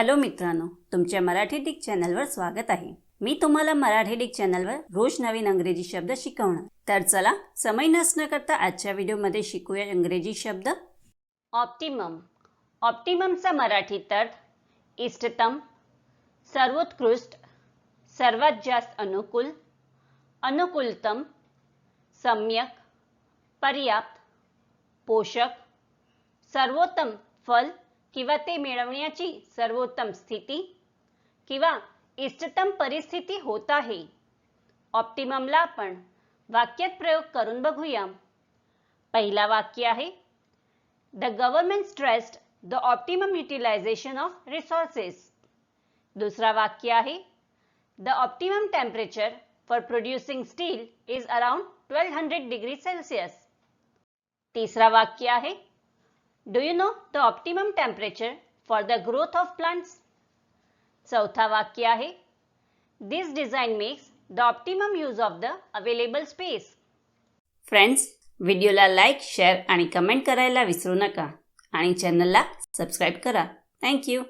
Hello मित्रांनो तुमच्या Marathi Dick चॅनलवर स्वागत आहे. मी तुम्हाला मराठी डिक चॅनलवर रोज नवीन अंग्रेजी शब्द शिकवणार. तर चला समय नसणं करता आजच्या व्हिडिओमध्ये शिकूया इंग्रजी शब्द. ऑप्टिमम ऑप्टिममचा मराठीत अर्थ इष्टतम सर्वोत्कृष्ट सर्वात जास्त अनुकूल अनुकूलतम सम्यक पर्याप्त पोषक सर्वोत्तम फल किंवा ते मिळवण्याची सर्वोत्तम स्थिती किंवा इष्टतम परिस्थिती होत आहे. ऑप्टिममला आपण वाक्यात प्रयोग करून बघूया. पहिला वाक्य आहे the government stressed the optimum utilisation of resources दुसरा वाक्य आहे the optimum temperature for producing steel is around twelve hundred degree Celsius तिसरा वाक्य आहे do you know the optimum temperature for the growth of plants चौथा वाक्य आहे. This design makes the optimum use of the available space friends व्हिडिओला like share आणि comment करायला विसरू नका. आणि चॅनलला सबस्क्राईब करा. थँक्यू